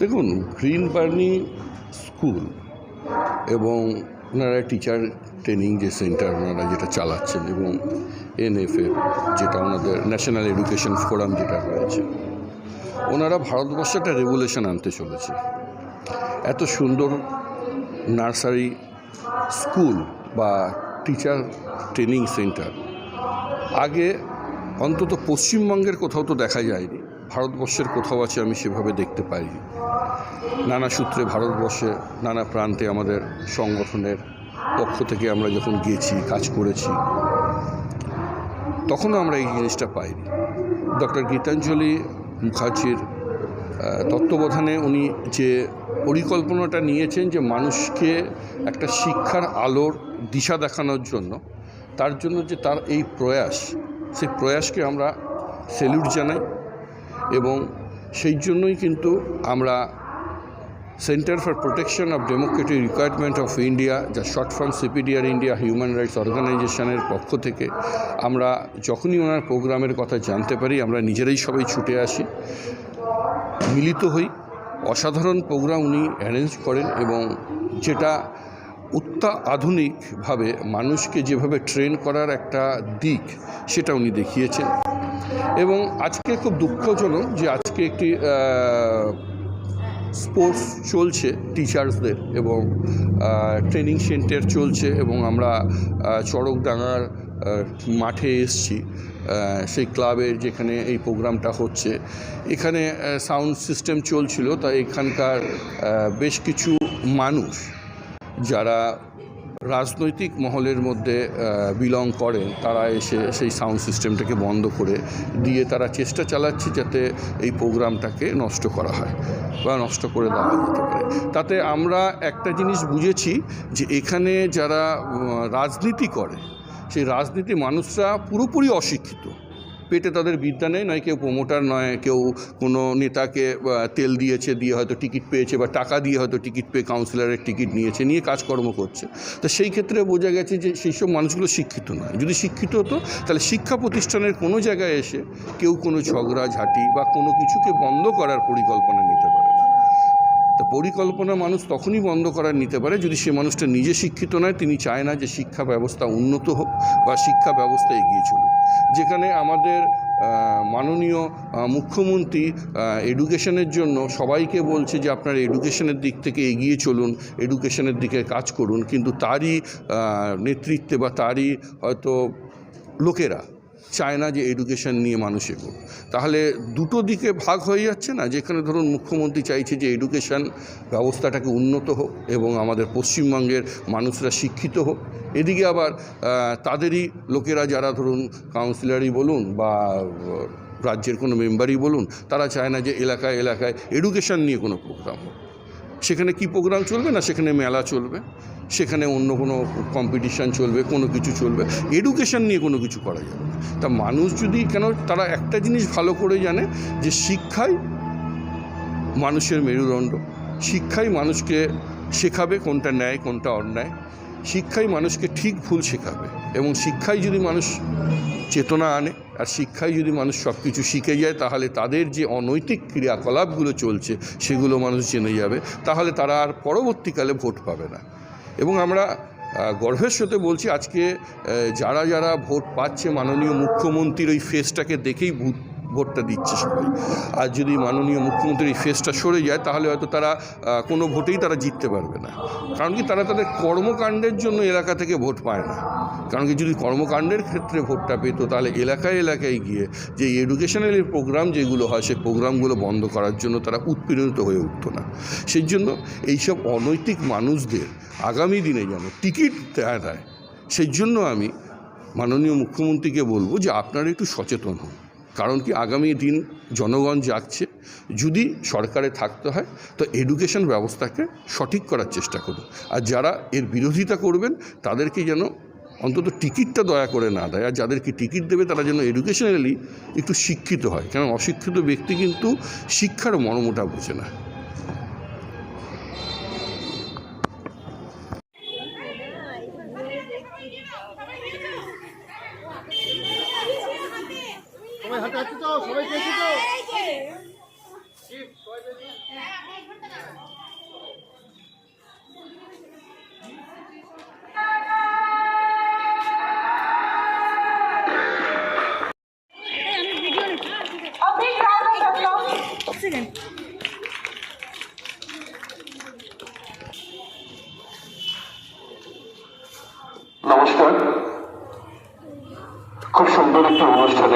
দেখুন green Bernie school এবং ওনারা টিচার ট্রেনিং যে সেন্টার ওনারা যেটা চালাচ্ছেন এবং এনএফএ যেটা ওনাদের ন্যাশনাল এডুকেশন ফোরাম যেটা রয়েছে, ওনারা ভারতবর্ষে একটা রেগুলেশন আনতে চলেছে। এত সুন্দর নার্সারি স্কুল বা টিচার ট্রেনিং সেন্টার আগে অন্তত পশ্চিমবঙ্গের কোথাও তো দেখা যায়নি। ভারতবর্ষের কোথাও আছে আমি সেভাবে দেখতে পাইনি। নানা সূত্রে ভারতবর্ষে, নানা প্রান্তে আমাদের সংগঠনের পক্ষ থেকে আমরা যখন গিয়েছি কাজ করেছি, তখনও আমরা এই জিনিসটা পাইনি। ডক্টর গীতাঞ্জলি মুখার্জির তত্ত্বাবধানে উনি যে পরিকল্পনাটা নিয়েছেন যে মানুষকে একটা শিক্ষার আলোর দিশা দেখানোর জন্য তার জন্য যে তার এই প্রয়াস, সেই প্রয়াসকে আমরা সেলিউট জানাই এবং সেই জন্যই কিন্তু আমরা centre for protection of democratic requirement of India, যা short form CPDR India human rights অর্গানাইজেশনের পক্ষ থেকে আমরা যখনই ওনার প্রোগ্রামের কথা জানতে পারি, আমরা নিজেরাই সবাই ছুটে আসি, মিলিত হই। অসাধারণ প্রোগ্রাম উনি অ্যারেঞ্জ করেন এবং যেটা অত্যা আধুনিকভাবে মানুষকে যেভাবে ট্রেন করার একটা দিক সেটা উনি দেখিয়েছেন। এবং আজকে খুব দুঃখজনক যে আজকে একটি স্পোর্টস চলছে টিচার্সদের এবং ট্রেনিং সেন্টার চলছে এবং আমরা আহ, চড়কডাঙ্গার মাঠে এসছি সেই ক্লাবের যেখানে এই প্রোগ্রামটা হচ্ছে। এখানে সাউন্ড সিস্টেম চলছিল তাই এখানকার বেশ কিছু মানুষ যারা রাজনৈতিক মহলের মধ্যে বিলং করেন, তারা এসে সেই সাউন্ড সিস্টেমটাকে বন্ধ করে দিয়ে তারা চেষ্টা চালাচ্ছে যাতে এই প্রোগ্রামটাকে নষ্ট করা হয় বা নষ্ট করে দেওয়া যেতে পারে। তাতে আমরা একটা জিনিস বুঝেছি যে এখানে যারা রাজনীতি করে, সেই রাজনীতি মানুষরা পুরোপুরি অশিক্ষিত। পেটে তাদের বিদ্যা নেই, নয় কেউ প্রোমোটার নয়, কেউ কোনো নেতাকে তেল দিয়েছে, দিয়ে হয়তো টিকিট পেয়েছে, বা টাকা দিয়ে হয়তো টিকিট পেয়ে কাউন্সিলরের টিকিট নিয়েছে, নিয়ে কাজকর্ম করছে। তো সেই ক্ষেত্রে বোঝা গেছে যে সেই সব মানুষগুলো শিক্ষিত নয়। যদি শিক্ষিত হতো, তাহলে শিক্ষা প্রতিষ্ঠানের কোনো জায়গায় এসে কেউ কোনো ঝগড়া, ঝাঁটি, বা কোনো কিছুকে বন্ধ করার পরিকল্পনা নিতে পারে তা পরিকল্পনা মানুষ তখনই বন্ধ করার নিতে পারে যদি সে মানুষটা নিজে শিক্ষিত নয়, তিনি চায় না যে শিক্ষা ব্যবস্থা উন্নত হোক, বা শিক্ষা ব্যবস্থা এগিয়ে চলুক। যেখানে আমাদের মাননীয় মুখ্যমন্ত্রী এডুকেশনের জন্য সবাইকে বলছে যে আপনার এডুকেশনের দিক থেকে এগিয়ে চলুন এডুকেশনের দিকে কাজ করুন। কিন্তু তারই নেতৃত্বে বা তারই হয়তো লোকেরা চায় না যে এডুকেশন নিয়ে মানুষ এগোক তাহলে দুটো দিকে ভাগ হয়ে যাচ্ছে না? যেখানে ধরুন মুখ্যমন্ত্রী চাইছে যে এডুকেশন ব্যবস্থাটাকে উন্নত হোক এবং আমাদের পশ্চিমবঙ্গের মানুষরা শিক্ষিত হোক। এদিকে আবার তাদেরই লোকেরা যারা ধরুন কাউন্সিলরই বলুন বা রাজ্যের কোনো মেম্বারই বলুন, তারা চায় না যে এলাকায় এলাকায় এডুকেশন নিয়ে কোনো প্রোগ্রাম হোক। সেখানে কি প্রোগ্রাম চলবে না সেখানে মেলা চলবে? সেখানে অন্য কোনো কম্পিটিশান চলবে, কোনো কিছু চলবে? এডুকেশন নিয়ে কোনো কিছু করা যাবে না। তা মানুষ যদি কেন, তারা একটা জিনিস ভালো করে জানে যে শিক্ষাই মানুষের মেরুদণ্ড। শিক্ষাই মানুষকে শেখাবে কোনটা ন্যায়, কোনটা অন্যায়। শিক্ষাই মানুষকে ঠিক ভুল শেখাবে এবং শিক্ষাই যদি মানুষ চেতনা আনে আর শিক্ষায় যদি মানুষ সব কিছু শিখে যায়, তাহলে তাদের যে অনৈতিক ক্রিয়াকলাপগুলো চলছে, সেগুলো মানুষ জেনে যাবে। তাহলে তারা আর পরবর্তীকালে ভোট পাবে না। এবং আমরা গর্ভের সাথে বলছি, আজকে যারা যারা ভোট পাচ্ছে, মাননীয় মুখ্যমন্ত্রীর ওই ফেসটাকে দেখেই ভোটটা দিচ্ছে সবাই। আর যদি মাননীয় মুখ্যমন্ত্রীর এই ফেসটা সরে যায়, তাহলে হয়তো তারা কোনো ভোটেই তারা জিততে পারবে না। কারণ কি, তারা তাদের কর্মকাণ্ডের জন্য এলাকা থেকে ভোট পায় না। কারণ কি, যদি কর্মকাণ্ডের ক্ষেত্রে ভোটটা পেতো, তাহলে এলাকায় এলাকায় গিয়ে যে এডুকেশনাল প্রোগ্রাম যেগুলো হয়, সেই প্রোগ্রামগুলো বন্ধ করার জন্য তারা উৎপীড়িত হয়ে উঠতো না। সেই জন্য এইসব অনৈতিক মানুষদের আগামী দিনে যেন টিকিট দেয়া দেয় সেই জন্য আমি মাননীয় মুখ্যমন্ত্রীকে বলব যে আপনারা একটু সচেতন হন। কারণ কি আগামী দিন জনগণ যাচ্ছে যদি সরকারে থাকতে হয়, তো এডুকেশন ব্যবস্থাকে সঠিক করার চেষ্টা করুন। আর যারা এর বিরোধিতা করবেন, তাদেরকে যেন অন্তত টিকিটটা দয়া করে না দেয়। আর যাদেরকে টিকিট দেবে, তারা যেন এডুকেশনালি একটু শিক্ষিত হয়। কারণ অশিক্ষিত ব্যক্তি কিন্তু শিক্ষার মর্মটা বোঝে না। তো সবাই পেয়েছি তো? নমস্কার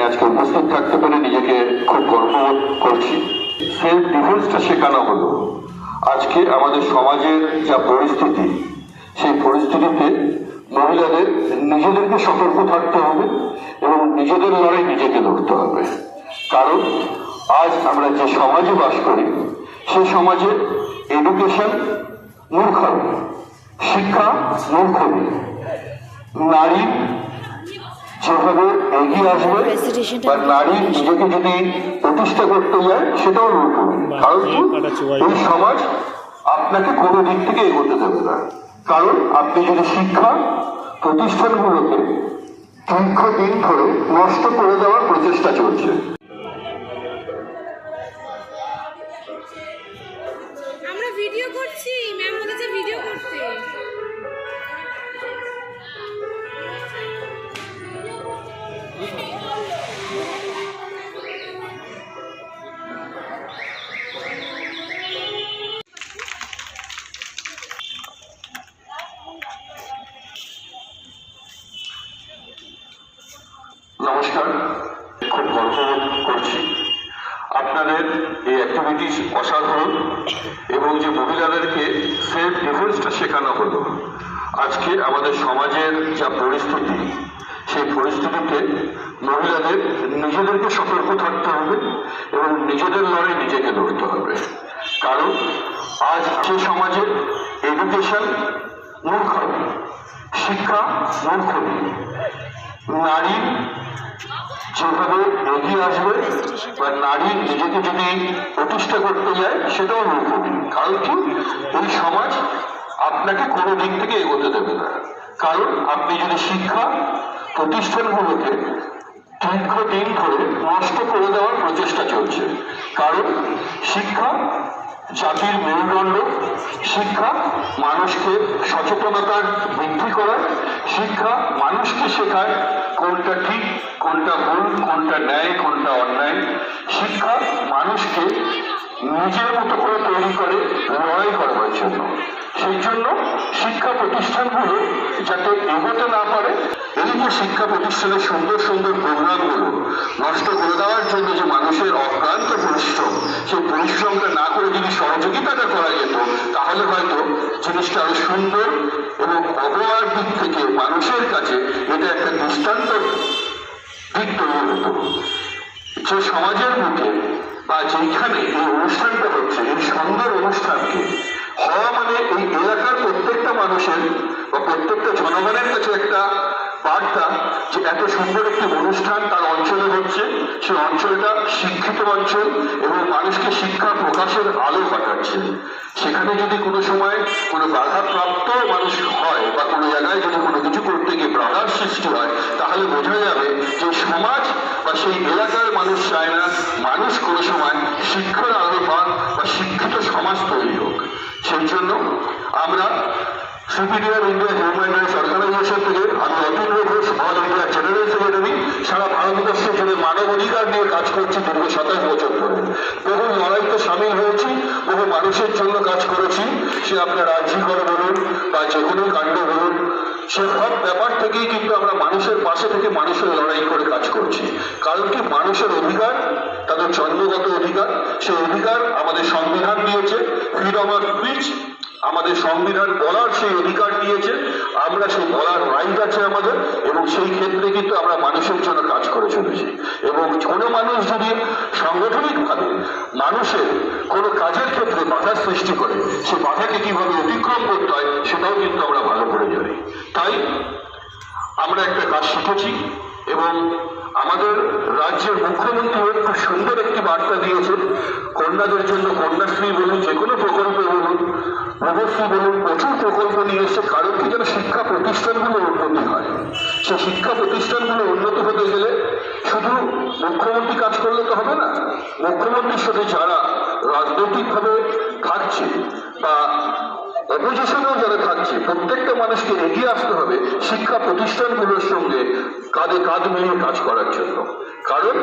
আজকে উপস্থিত থাকতে পেরে নিজেকে খুব গর্ববোধ করছি। সেলফ ডিফেন্সটা শেখানো হলো। আজকে আমাদের সমাজের যা পরিস্থিতি, সেই পরিস্থিতিতে মহিলাদের নিজেদেরকে সতর্ক থাকতে হবে এবং নিজেদের লড়াই নিজেকে লড়তে হবে। কারণ আজ আমরা যে সমাজে বাস করি সেই সমাজে এডুকেশন মূর্খামি শিক্ষা মূর্খমি নারী যেভাবে এগিয়ে আসবে বা নারী নিজেকে যদি প্রতিষ্ঠা করতে যায় সেটাও নতুন কারণ কি? এই সমাজ আপনাকে কোনো দিক থেকে এগোতে দেবে না। কারণ আপনি যদি শিক্ষা প্রতিষ্ঠানগুলোকে দীর্ঘদিন ধরে নষ্ট করে দেওয়ার প্রচেষ্টা চলছে। আমরা ভিডিও করছি। নমস্কার, খুব গর্ববোধ করছি। আপনাদের এই অ্যাক্টিভিটিস অসাধারণ এবং যে মহিলাদেরকে সেলফ ডিফেন্সটা শেখানো হলো, আজকে আমাদের সমাজের যা পরিস্থিতি, সেই পরিস্থিতিতে মহিলাদের নিজেদেরকে সতর্ক থাকতে হবে এবং নিজেদের লড়াই নিজেকে লড়তে হবে। কারণ আজ সে সমাজে এডুকেশন মূর্খ, শিক্ষা মূর্খ, নারী যেভাবে এগিয়ে আসবে বা নারী নিজেকে যদি প্রতিষ্ঠা করতে যায়, সেটাও মূর্খমি কারণ কি? এই সমাজ আপনাকে কোনো দিক থেকে এগোতে দেবে না। কারণ আপনি যদি শিক্ষা প্রতিষ্ঠানগুলোকে দীর্ঘদিন ধরে নষ্ট করে দেওয়ার প্রচেষ্টা চলছে। কারণ শিক্ষা জাতির মেরুদণ্ড, শিক্ষা মানুষকে সচেতনতার বৃদ্ধি করা, শিক্ষা মানুষকে শেখায় কোনটা ঠিক, কোনটা ভুল, কোনটা ন্যায়, কোনটা অন্যায়। শিক্ষা মানুষকে নিজের মতো করে তৈরি করে লড়াই করবার জন্য। সেই জন্য শিক্ষা প্রতিষ্ঠানগুলো যাতে এগোতে না পারে যে শিক্ষা প্রতিষ্ঠানের সুন্দর সুন্দর প্রোগ্রামগুলো নষ্ট করে দেওয়ার জন্য যে মানুষের অক্লান্ত পরিশ্রম, সেই পরিশ্রমটা না করে যদি সহযোগিতাটা করা যেত, তাহলে হয়তো জিনিসটা আরও সুন্দর এবং অবয়ার দিক থেকে মানুষের কাছে এটা একটা দৃষ্টান্ত দিক তৈরি হতো। যে সমাজের বুকে বা যেখানে এই অনুষ্ঠানটা হচ্ছে, এই সুন্দর অনুষ্ঠানকে, হওয়া মানে এই এলাকার প্রত্যেকটা মানুষের বা প্রত্যেকটা জনগণের কাছে একটা বার্তা যে এত সুন্দর একটি অনুষ্ঠান তার অঞ্চলে হচ্ছে, সেই অঞ্চলটা শিক্ষিত অঞ্চল এবং মানুষকে শিক্ষা প্রকাশের আলো পাঠাচ্ছে। সেখানে যদি কোনো সময় কোনো বাধাপ্রাপ্ত মানুষ হয় বা কোনো জায়গায় যদি কোনো কিছু করতে গিয়ে বাধার সৃষ্টি হয়, তাহলে বোঝা যাবে যে সমাজ বা সেই এলাকার মানুষ চায় না, মানুষ কোনো সময় শিক্ষার আলো পান বা শিক্ষিত সমাজ তৈরি হোক। সেই জন্য আমরা CPDR India human rights organisation থেকে আমি অল ইন্ডিয়া জেনারেল সারা ভারতবর্ষ জুড়ে মানব অধিকার নিয়ে কাজ করছি দীর্ঘ সাতাশ বছর ধরে। বহু লড়াইতে সামিল হয়েছি, বহু মানুষের জন্য কাজ করেছি। সে আপনার রাজ্যিকর বলুন বা যে কোনো কাণ্ড বলুন। সে সব ব্যাপার থেকেই কিন্তু আমরা মানুষের পাশে থেকে মানুষের লড়াই করে কাজ করছি। কারণ কি? মানুষের অধিকার, তাদের জন্মগত অধিকার, সেই অধিকার আমাদের সংবিধান দিয়েছে। ফ্রিডম অফ স্পিচ আমাদের সংবিধান বলার সেই অধিকার দিয়েছে, আমরা সেই বলার রাইট আছে আমাদের, এবং সেই ক্ষেত্রে কিন্তু আমরা মানুষের জন্য কাজ করে চলেছি। এবং কোনো মানুষ যদি সাংগঠনিকভাবে মানুষের কোনো কাজের ক্ষেত্রে বাধার সৃষ্টি করে, সে বাধাকে কীভাবে অতিক্রম করতে হয়, সেটাও কিন্তু আমরা ভালো করে জানি। তাই আমরা একটা কাজ শিখেছি এবং আমাদের রাজ্যের মুখ্যমন্ত্রী খুব সুন্দর একটি বার্তা দিয়েছে কন্যাদের জন্য কন্যাশ্রী বলুন, যে কোনো প্রকল্প বলুন রূপশ্রী বলুন, প্রচুর প্রকল্প নিয়ে এসছে। কারণ কি যেন শিক্ষা প্রতিষ্ঠানগুলো উন্নতি হয়। সেই শিক্ষা প্রতিষ্ঠানগুলো উন্নত হতে গেলে শুধু মুখ্যমন্ত্রী কাজ করলে তো হবে না। মুখ্যমন্ত্রীর সাথে যারা রাজনৈতিকভাবে থাকছে বা অপোজিশনেও যারা থাকছে। প্রত্যেকটা মানুষকে এগিয়ে আসতে হবে শিক্ষা প্রতিষ্ঠানগুলোর সঙ্গে কাঁধে কাঁধ মিলিয়ে কাজ করার জন্য। কারণ